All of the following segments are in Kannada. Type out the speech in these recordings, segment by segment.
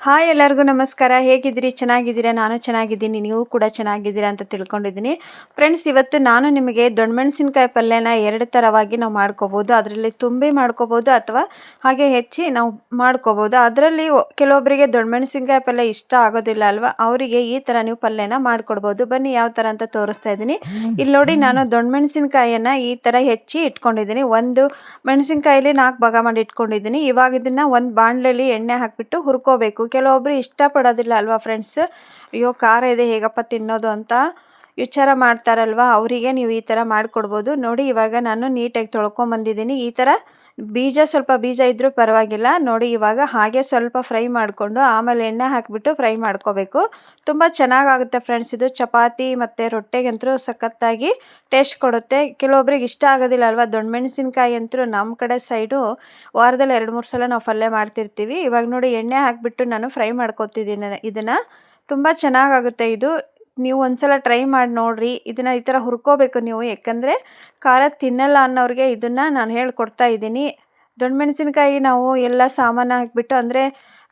ಹಾಯ್ ಎಲ್ಲರಿಗೂ ನಮಸ್ಕಾರ. ಹೇಗಿದ್ದೀರಿ? ಚೆನ್ನಾಗಿದ್ದೀರಾ? ನಾನು ಚೆನ್ನಾಗಿದ್ದೀನಿ. ನೀವು ಕೂಡ ಚೆನ್ನಾಗಿದ್ದೀರಾ ಅಂತ ತಿಳ್ಕೊಂಡಿದ್ದೀನಿ. ಫ್ರೆಂಡ್ಸ್ ಇವತ್ತು ನಾನು ನಿಮಗೆ ದೊಣ್ಣಮೆಣಸಿನ್ಕಾಯಿ ಪಲ್ಯನ ಎರಡು ಥರವಾಗಿ ನಾವು ಮಾಡ್ಕೋಬೋದು. ಅದರಲ್ಲಿ ತುಂಬಿ ಮಾಡ್ಕೋಬೋದು ಅಥವಾ ಹಾಗೆ ಹೆಚ್ಚಿ ನಾವು ಮಾಡ್ಕೋಬೋದು. ಅದರಲ್ಲಿ ಕೆಲವೊಬ್ಬರಿಗೆ ದೊಣ್ಣಮೆಣಸಿನ್ಕಾಯಿ ಪಲ್ಯ ಇಷ್ಟ ಆಗೋದಿಲ್ಲ ಅಲ್ವಾ? ಅವರಿಗೆ ಈ ಥರ ನೀವು ಪಲ್ಯನ ಮಾಡಿಕೊಡ್ಬೋದು. ಬನ್ನಿ, ಯಾವ ಥರ ಅಂತ ತೋರಿಸ್ತಾ ಇದ್ದೀನಿ. ಇಲ್ಲಿ ನೋಡಿ, ನಾನು ದೊಣ್ಣಮೆಣಸಿನ್ಕಾಯಿಯನ್ನು ಈ ಥರ ಹೆಚ್ಚಿ ಇಟ್ಕೊಂಡಿದ್ದೀನಿ. ಒಂದು ಮೆಣಸಿನಕಾಯಲ್ಲಿ ನಾಲ್ಕು ಭಾಗ ಮಾಡಿ ಇಟ್ಕೊಂಡಿದ್ದೀನಿ. ಇವಾಗ ಇದನ್ನು ಒಂದು ಬಾಣಲೆಯಲ್ಲಿ ಎಣ್ಣೆ ಹಾಕಿಬಿಟ್ಟು ಹುರ್ಕೋಬೇಕು. ಕೆಲವೊಬ್ರು ಇಷ್ಟಪಡೋದಿಲ್ಲ ಅಲ್ವಾ ಫ್ರೆಂಡ್ಸ್ ಅಯ್ಯೋ, ಖಾರ ಇದೆ, ಹೇಗಪ್ಪ ತಿನ್ನೋದು ಅಂತ ವಿಚಾರ ಮಾಡ್ತಾರಲ್ವ? ಅವರಿಗೆ ನೀವು ಈ ಥರ ಮಾಡಿಕೊಡ್ಬೋದು. ನೋಡಿ, ಇವಾಗ ನಾನು ನೀಟಾಗಿ ತೊಳ್ಕೊಂಬಂದಿದ್ದೀನಿ. ಈ ಥರ ಬೀಜ ಸ್ವಲ್ಪ ಬೀಜ ಇದ್ದರೂ ಪರವಾಗಿಲ್ಲ. ನೋಡಿ ಇವಾಗ ಹಾಗೆ ಸ್ವಲ್ಪ ಫ್ರೈ ಮಾಡಿಕೊಂಡು ಆಮೇಲೆ ಎಣ್ಣೆ ಹಾಕಿಬಿಟ್ಟು ಫ್ರೈ ಮಾಡ್ಕೋಬೇಕು. ತುಂಬ ಚೆನ್ನಾಗಾಗುತ್ತೆ ಫ್ರೆಂಡ್ಸ್ ಇದು. ಚಪಾತಿ ಮತ್ತು ರೊಟ್ಟೆಗಂತೂ ಸಖತ್ತಾಗಿ ಟೇಸ್ಟ್ ಕೊಡುತ್ತೆ. ಕೆಲವೊಬ್ರಿಗೆ ಇಷ್ಟ ಆಗೋದಿಲ್ಲ ಅಲ್ವಾ? ದೊಣ್ಣೆ ಮೆಣಸಿನ್ಕಾಯಿ ಅಂತೂ ನಮ್ಮ ಕಡೆ ಸೈಡು ವಾರದಲ್ಲಿ ಎರಡು, ಮೂರು ಸಲ ನಾವು ಪಲ್ಯ ಮಾಡ್ತಿರ್ತೀವಿ. ಇವಾಗ ನೋಡಿ ಎಣ್ಣೆ ಹಾಕಿಬಿಟ್ಟು ನಾನು ಫ್ರೈ ಮಾಡ್ಕೊತಿದ್ದೀನಿ ಇದನ್ನು. ತುಂಬ ಚೆನ್ನಾಗಾಗುತ್ತೆ ಇದು. ನೀವು ಒಂದ್ಸಲ ಟ್ರೈ ಮಾಡಿ ನೋಡಿರಿ. ಇದನ್ನು ಈ ಥರ ಹುರ್ಕೋಬೇಕು ನೀವು. ಯಾಕಂದರೆ ಖಾರ ತಿನ್ನಲ್ಲ ಅನ್ನೋರಿಗೆ ಇದನ್ನು ನಾನು ಹೇಳ್ಕೊಡ್ತಾ ಇದ್ದೀನಿ. ಮೆಣಸಿನ್ಕಾಯಿ ನಾವು ಎಲ್ಲ ಸಾಮಾನು ಹಾಕಿಬಿಟ್ಟು, ಅಂದರೆ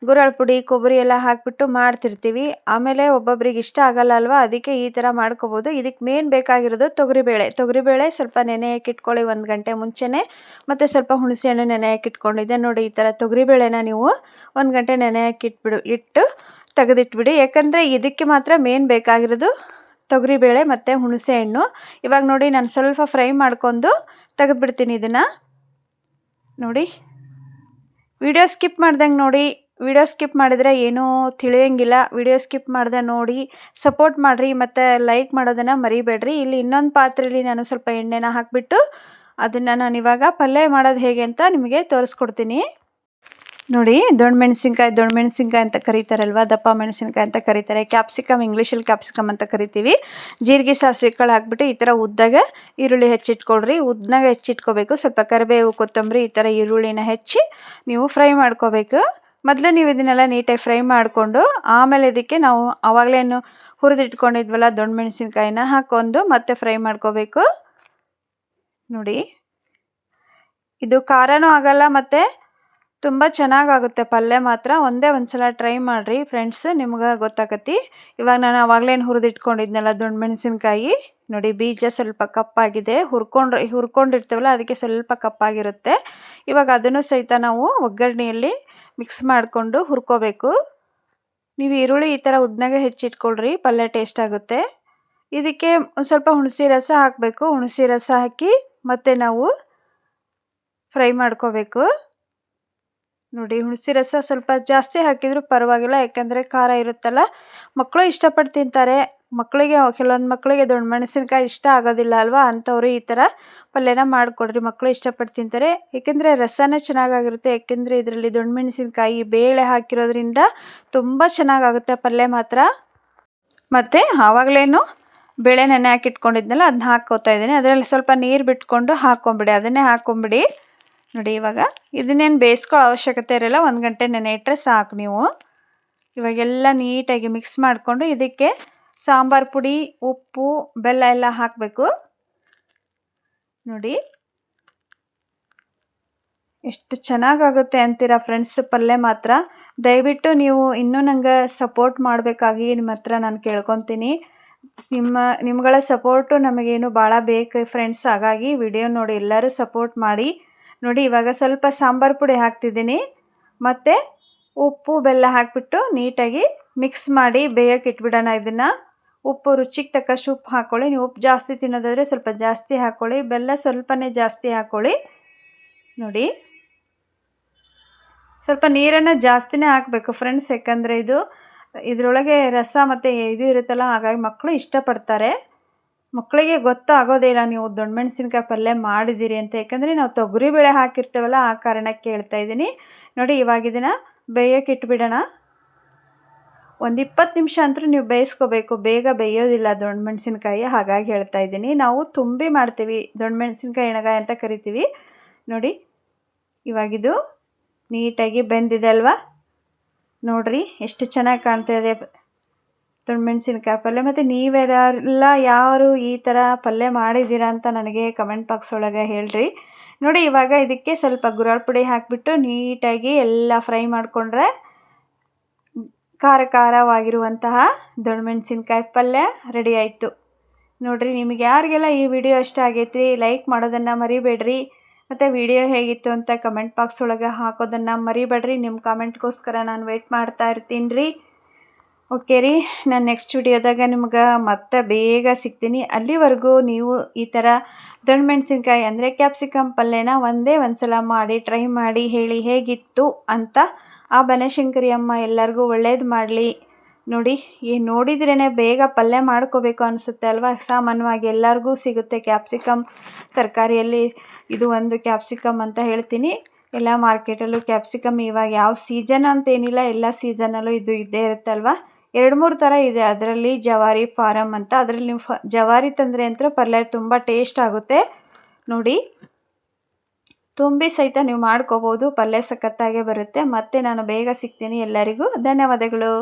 ಗುರಳ್ ಪುಡಿ, ಕೊಬ್ಬರಿ ಎಲ್ಲ ಹಾಕಿಬಿಟ್ಟು ಮಾಡ್ತಿರ್ತೀವಿ. ಆಮೇಲೆ ಒಬ್ಬೊಬ್ರಿಗೆ ಇಷ್ಟ ಆಗಲ್ಲ ಅಲ್ವಾ? ಅದಕ್ಕೆ ಈ ಥರ ಮಾಡ್ಕೋಬೋದು. ಇದಕ್ಕೆ ಮೇನ್ ಬೇಕಾಗಿರೋದು ತೊಗರಿಬೇಳೆ. ತೊಗರಿಬೇಳೆ ಸ್ವಲ್ಪ ನೆನೆಯಕ್ಕೆ ಇಟ್ಕೊಳ್ಳಿ ಒಂದು ಗಂಟೆ ಮುಂಚೆನೇ. ಮತ್ತು ಸ್ವಲ್ಪ ಹುಣಸೆಹಣ್ಣು ನೆನೆ ಇಟ್ಕೊಂಡಿದ್ದೆ ನೋಡಿ ಈ ಥರ ತೊಗರಿಬೇಳೆನ ನೀವು ಒಂದು ಗಂಟೆ ನೆನೆ ಇಟ್ಬಿಡು ಇಟ್ಟು ತೆಗೆದಿಟ್ಬಿಡಿ. ಯಾಕಂದರೆ ಇದಕ್ಕೆ ಮಾತ್ರ ಮೇನ್ ಬೇಕಾಗಿರೋದು ತೊಗರಿಬೇಳೆ ಮತ್ತು ಹುಣಸೆಹಣ್ಣು. ಇವಾಗ ನೋಡಿ ನಾನು ಸ್ವಲ್ಪ ಫ್ರೈ ಮಾಡ್ಕೊಂಡು ತೆಗೆದ್ಬಿಡ್ತೀನಿ ಇದನ್ನು. ನೋಡಿ. ವಿಡಿಯೋ ಸ್ಕಿಪ್ ಮಾಡ್ದಂಗೆ ನೋಡಿ. ವಿಡಿಯೋ ಸ್ಕಿಪ್ ಮಾಡಿದರೆ ಏನೂ ತಿಳಿಯೋಂಗಿಲ್ಲ. ವಿಡಿಯೋ ಸ್ಕಿಪ್ ಮಾಡಿದೆ ನೋಡಿ. ಸಪೋರ್ಟ್ ಮಾಡಿರಿ ಮತ್ತು ಲೈಕ್ ಮಾಡೋದನ್ನು ಮರಿಬೇಡ್ರಿ. ಇಲ್ಲಿ ಇನ್ನೊಂದು ಪಾತ್ರೆಯಲ್ಲಿ ನಾನು ಸ್ವಲ್ಪ ಎಣ್ಣೆನ ಹಾಕಿಬಿಟ್ಟು ಅದನ್ನು ನಾನು ಇವಾಗ ಪಲ್ಯ ಮಾಡೋದು ಹೇಗೆ ಅಂತ ನಿಮಗೆ ತೋರಿಸ್ಕೊಡ್ತೀನಿ. ನೋಡಿ, ದೊಣ್ಣೆ ಮೆಣಸಿನ್ಕಾಯಿ ದೊಣ್ಣೆ ಮೆಣಸಿನ್ಕಾಯಿ ಅಂತ ಕರೀತಾರಲ್ವ, ದಪ್ಪ ಮೆಣಸಿನ್ಕಾಯಿ ಅಂತ ಕರೀತಾರೆ. ಕ್ಯಾಪ್ಸಿಕಮ್, ಇಂಗ್ಲೀಷಲ್ಲಿ ಕ್ಯಾಪ್ಸಿಕಮ್ ಅಂತ ಕರಿತೀವಿ. ಜೀರಿಗೆ ಸಾಸಿವೆ ಕಾಳು ಹಾಕ್ಬಿಟ್ಟು ಈ ಥರ ಉದ್ದಾಗ ಈರುಳ್ಳಿ ಹೆಚ್ಚಿಟ್ಕೊಳ್ರಿ. ಉದ್ದಾಗ ಹೆಚ್ಚಿಟ್ಕೋಬೇಕು. ಸ್ವಲ್ಪ ಕರಿಬೇವು, ಕೊತ್ತಂಬರಿ ಈ ಥರ ಈರುಳ್ಳಿನ ಹೆಚ್ಚಿ ನೀವು ಫ್ರೈ ಮಾಡ್ಕೋಬೇಕು. ಮೊದಲು ನೀವು ಇದನ್ನೆಲ್ಲ ನೀಟಾಗಿ ಫ್ರೈ ಮಾಡಿಕೊಂಡು, ಆಮೇಲೆ ಇದಕ್ಕೆ ನಾವು ಆವಾಗಲೇನು ಹುರಿದಿಟ್ಕೊಂಡಿದ್ವಲ್ಲ, ದೊಣ್ಣೆ ಮೆಣಸಿನ್ಕಾಯಿನ ಹಾಕ್ಕೊಂಡು ಮತ್ತೆ ಫ್ರೈ ಮಾಡ್ಕೋಬೇಕು. ನೋಡಿ, ಇದು ಖಾರನೂ ಆಗಲ್ಲ, ಮತ್ತು ತುಂಬ ಚೆನ್ನಾಗಾಗುತ್ತೆ ಪಲ್ಯ ಮಾತ್ರ. ಒಂದೇ ಒಂದು ಸಲ ಟ್ರೈ ಮಾಡಿರಿ ಫ್ರೆಂಡ್ಸ್ ನಿಮ್ಗೆ ಗೊತ್ತಾಗತ್ತಿ. ಇವಾಗ ನಾನು ಆವಾಗಲೇನು ಹುರಿದಿಟ್ಕೊಂಡಿದ್ನಲ್ಲ ದೊಣ್ಣೆ ಮೆಣಸಿನ್ಕಾಯಿ ನೋಡಿ ಬೀಜ ಸ್ವಲ್ಪ ಕಪ್ಪಾಗಿದೆ. ಹುರ್ಕೊಂಡ್ರೆ ಹುರ್ಕೊಂಡಿರ್ತೀವಲ್ಲ ಅದಕ್ಕೆ ಸ್ವಲ್ಪ ಕಪ್ಪಾಗಿರುತ್ತೆ. ಇವಾಗ ಅದನ್ನು ಸಹಿತ ನಾವು ಒಗ್ಗರಣೆಯಲ್ಲಿ ಮಿಕ್ಸ್ ಮಾಡಿಕೊಂಡು ಹುರ್ಕೋಬೇಕು. ನೀವು ಈರುಳ್ಳಿ ಈ ಥರ ಉದ್ದನಾಗೆ ಹೆಚ್ಚಿಟ್ಕೊಳ್ರಿ, ಪಲ್ಯ ಟೇಸ್ಟ್ ಆಗುತ್ತೆ. ಇದಕ್ಕೆ ಒಂದು ಸ್ವಲ್ಪ ಹುಣಸೆ ರಸ ಹಾಕಬೇಕು. ಹುಣಸೆ ರಸ ಹಾಕಿ ಮತ್ತು ನಾವು ಫ್ರೈ ಮಾಡ್ಕೋಬೇಕು. ನೋಡಿ ಹುಣಸೆ ರಸ ಸ್ವಲ್ಪ ಜಾಸ್ತಿ ಹಾಕಿದರೂ ಪರವಾಗಿಲ್ಲ, ಯಾಕೆಂದರೆ ಖಾರ ಇರುತ್ತಲ್ಲ. ಮಕ್ಕಳು ಇಷ್ಟಪಟ್ಟು ತಿಂತಾರೆ. ಮಕ್ಕಳಿಗೆ ಕೆಲವೊಂದು ಮಕ್ಕಳಿಗೆ ದೊಡ್ಡ ಮೆಣಸಿನ್ಕಾಯಿ ಇಷ್ಟ ಆಗೋದಿಲ್ಲ ಅಲ್ವಾ? ಅಂಥವ್ರು ಈ ಥರ ಪಲ್ಯನ ಮಾಡಿಕೊಡ್ರಿ. ಮಕ್ಕಳು ಇಷ್ಟಪಟ್ಟು ತಿಂತಾರೆ. ಏಕೆಂದರೆ ರಸನೇ ಚೆನ್ನಾಗಾಗಿರುತ್ತೆ. ಏಕೆಂದರೆ ಇದರಲ್ಲಿ ದೊಣ್ಣೆ ಮೆಣಸಿನ್ಕಾಯಿ, ಬೇಳೆ ಹಾಕಿರೋದ್ರಿಂದ ತುಂಬ ಚೆನ್ನಾಗಾಗುತ್ತೆ ಪಲ್ಯ ಮಾತ್ರ. ಮತ್ತು ಆವಾಗಲೇನು ಬೇಳೆ ನೆನೆ ಹಾಕಿಟ್ಕೊಂಡಿದ್ನಲ್ಲ ಅದನ್ನ ಹಾಕೋತಾ ಇದ್ದೀನಿ. ಅದರಲ್ಲಿ ಸ್ವಲ್ಪ ನೀರು ಬಿಟ್ಕೊಂಡು ಹಾಕ್ಕೊಂಬಿಡಿ ಅದನ್ನೇ ಹಾಕ್ಕೊಂಬಿಡಿ ನೋಡಿ, ಇವಾಗ ಇದನ್ನೇನು ಬೇಯಿಸ್ಕೊಳ್ಳೋ ಅವಶ್ಯಕತೆ ಇರಲ್ಲ, ಒಂದು ಗಂಟೆ ನೆನೆ ಇಟ್ಟರೆ ಸಾಕು ನೀವು. ಇವಾಗೆಲ್ಲ ನೀಟಾಗಿ ಮಿಕ್ಸ್ ಮಾಡಿಕೊಂಡು ಇದಕ್ಕೆ ಸಾಂಬಾರು ಪುಡಿ, ಉಪ್ಪು, ಬೆಲ್ಲ ಎಲ್ಲ ಹಾಕಬೇಕು. ನೋಡಿ. ಎಷ್ಟು ಚೆನ್ನಾಗಾಗುತ್ತೆ ಅಂತೀರಾ ಫ್ರೆಂಡ್ಸ್ ಪಲ್ಯ ಮಾತ್ರ. ದಯವಿಟ್ಟು ನೀವು ಇನ್ನೂ ನಂಗೆ ಸಪೋರ್ಟ್ ಮಾಡಬೇಕಾಗಿ ನಿಮ್ಮ ಹತ್ರ ನಾನು ಕೇಳ್ಕೊತೀನಿ. ನಿಮ್ಮ, ನಿಮ್ಗಳ ಸಪೋರ್ಟು ನಮಗೇನು ಭಾಳ ಬೇಕು ಫ್ರೆಂಡ್ಸ್ ಹಾಗಾಗಿ ವಿಡಿಯೋ ನೋಡಿ ಎಲ್ಲರೂ ಸಪೋರ್ಟ್ ಮಾಡಿ. ನೋಡಿ, ಇವಾಗ ಸ್ವಲ್ಪ ಸಾಂಬಾರು ಪುಡಿ ಹಾಕ್ತಿದ್ದೀನಿ. ಮತ್ತು ಉಪ್ಪು, ಬೆಲ್ಲ ಹಾಕಿಬಿಟ್ಟು ನೀಟಾಗಿ ಮಿಕ್ಸ್ ಮಾಡಿ ಬೇಯೋಕೆ ಇಟ್ಬಿಡೋಣ ಇದನ್ನು. ಉಪ್ಪು ರುಚಿಗೆ ತಕ್ಕಷ್ಟು ಉಪ್ಪು ಹಾಕ್ಕೊಳ್ಳಿ ನೀವು ಉಪ್ಪು ಜಾಸ್ತಿ ತಿನ್ನೋದಾದರೆ ಸ್ವಲ್ಪ ಜಾಸ್ತಿ ಹಾಕ್ಕೊಳ್ಳಿ ಬೆಲ್ಲ ಸ್ವಲ್ಪನೇ ಜಾಸ್ತಿ ಹಾಕ್ಕೊಳ್ಳಿ ನೋಡಿ. ಸ್ವಲ್ಪ ನೀರನ್ನು ಜಾಸ್ತಿನೇ ಹಾಕಬೇಕು ಫ್ರೆಂಡ್ಸ್, ಯಾಕಂದರೆ ಇದು, ಇದರೊಳಗೆ ರಸ ಮತ್ತು ಇದು ಇರುತ್ತಲ್ಲ, ಹಾಗಾಗಿ ಮಕ್ಕಳು ಇಷ್ಟಪಡ್ತಾರೆ. ಮಕ್ಕಳಿಗೆ ಗೊತ್ತಾಗೋದೇ ಇಲ್ಲ ನೀವು ದೊಣ್ಣೆ ಮೆಣಸಿನ್ಕಾಯಿ ಪಲ್ಯ ಮಾಡಿದ್ದೀರಿ ಅಂತ. ಯಾಕಂದರೆ ನಾವು ತೊಗರಿ ಬೇಳೆ ಹಾಕಿರ್ತೇವಲ್ಲ, ಆ ಕಾರಣಕ್ಕೆ ಹೇಳ್ತಾ ಇದ್ದೀನಿ. ನೋಡಿ, ಇವಾಗ ಇದನ್ನು ಬೇಯೋಕೆ ಇಟ್ಬಿಡೋಣ. ಒಂದು ಇಪ್ಪತ್ತು ನಿಮಿಷ ಅಂತೂ ನೀವು ಬೇಯಿಸ್ಕೋಬೇಕು. ಬೇಗ ಬೇಯೋದಿಲ್ಲ ದೊಣ್ಣೆ ಮೆಣಸಿನ್ಕಾಯಿ, ಹಾಗಾಗಿ ಹೇಳ್ತಾ ಇದ್ದೀನಿ. ನಾವು ತುಂಬಿ ಮಾಡ್ತೀವಿ, ದೊಣ್ಣೆ ಮೆಣಸಿನ್ಕಾಯಿ ಎಣಗಾಯಿ ಅಂತ ಕರಿತೀವಿ. ನೋಡಿ ಇವಾಗಿದು ನೀಟಾಗಿ ಬೆಂದಿದೆ ಅಲ್ವಾ? ನೋಡಿರಿ, ಎಷ್ಟು ಚೆನ್ನಾಗಿ ಕಾಣ್ತಾ ಇದೆ. ಮೆಣಸಿನ್ಕಾಯಿ ಪಲ್ಯ ಮತ್ತು ನೀವೆಲ್ಲ ಯಾರು ಈ ಥರ ಪಲ್ಯ ಮಾಡಿದ್ದೀರ ಅಂತ ನನಗೆ ಕಮೆಂಟ್ ಬಾಕ್ಸ್ ಒಳಗೆ ಹೇಳ್ರಿ. ನೋಡಿ, ಇವಾಗ ಇದಕ್ಕೆ ಸ್ವಲ್ಪ ಗುರಾಳ್ ಪುಡಿ ಹಾಕಿಬಿಟ್ಟು ನೀಟಾಗಿ ಎಲ್ಲ ಫ್ರೈ ಮಾಡಿಕೊಂಡ್ರೆ ಖಾರ ಖಾರವಾಗಿರುವಂತಹ ದೊಣ್ಣಮೆಣಸಿನ್ಕಾಯಿ ಪಲ್ಯ ರೆಡಿ ಆಯಿತು. ನೋಡಿರಿ, ನಿಮಗೆ ಯಾರಿಗೆಲ್ಲ ಈ ವಿಡಿಯೋ ಇಷ್ಟ ಆಗೈತ್ರಿ ಲೈಕ್ ಮಾಡೋದನ್ನು ಮರಿಬೇಡ್ರಿ. ಮತ್ತು ವಿಡಿಯೋ ಹೇಗಿತ್ತು ಅಂತ ಕಮೆಂಟ್ ಬಾಕ್ಸ್ ಒಳಗೆ ಹಾಕೋದನ್ನು ಮರಿಬೇಡ್ರಿ. ನಿಮ್ಮ ಕಾಮೆಂಟ್ಗೋಸ್ಕರ ನಾನು ವೆಯ್ಟ್ ಮಾಡ್ತಾ ಇರ್ತೀನಿ ರೀ. ಓಕೆ ರೀ, ನಾನು ನೆಕ್ಸ್ಟ್ ವಿಡಿಯೋದಾಗ ನಿಮ್ಗೆ ಮತ್ತೆ ಬೇಗ ಸಿಗ್ತೀನಿ. ಅಲ್ಲಿವರೆಗೂ ನೀವು ಈ ಥರ ದೊಣ್ಣಮೆಣ್ಸಿನ್ಕಾಯಿ ಅಂದರೆ ಕ್ಯಾಪ್ಸಿಕಮ್ ಪಲ್ಯನ ಒಂದೇ ಒಂದು ಸಲ ಮಾಡಿ ಟ್ರೈ ಮಾಡಿ ಹೇಳಿ ಹೇಗಿತ್ತು ಅಂತ ಆ ಬನಶಂಕರಿ ಅಮ್ಮ ಎಲ್ಲರಿಗೂ ಒಳ್ಳೇದು ಮಾಡಲಿ. ನೋಡಿ, ಈ ನೋಡಿದ್ರೇ ಬೇಗ ಪಲ್ಯ ಮಾಡ್ಕೋಬೇಕು ಅನಿಸುತ್ತೆ ಅಲ್ವಾ? ಸಾಮಾನ್ಯವಾಗಿ ಎಲ್ಲರಿಗೂ ಸಿಗುತ್ತೆ ಕ್ಯಾಪ್ಸಿಕಮ್ ತರಕಾರಿಯಲ್ಲಿ ಇದು ಒಂದು ಕ್ಯಾಪ್ಸಿಕಮ್ ಅಂತ ಹೇಳ್ತೀನಿ. ಎಲ್ಲ ಮಾರ್ಕೆಟಲ್ಲೂ ಕ್ಯಾಪ್ಸಿಕಮ್ ಇವಾಗ ಯಾವ ಸೀಸನ್ ಅಂತೇನಿಲ್ಲ, ಎಲ್ಲ ಸೀಸನಲ್ಲೂ ಇದು ಇದ್ದೇ ಇರುತ್ತೆ ಅಲ್ವಾ? ಎರಡು ಮೂರು ಥರ ಇದೆ. ಅದರಲ್ಲಿ ಜವಾರಿ ಫಾರಮ್ ಅಂತ. ಅದರಲ್ಲಿ ನೀವು ಫ, ಜವಾರಿ ತಂದರೆ ಅಂತ ಪಲ್ಯ ತುಂಬ ಟೇಸ್ಟ್ ಆಗುತ್ತೆ. ನೋಡಿ. ತುಂಬಿ ಸಹಿತ ನೀವು ಮಾಡ್ಕೋಬೋದು. ಪಲ್ಯ ಸಖತ್ತಾಗೆ ಬರುತ್ತೆ. ಮತ್ತೆ ನಾನು ಬೇಗ ಸಿಗ್ತೀನಿ ಎಲ್ಲರಿಗೂ. ಧನ್ಯವಾದಗಳು.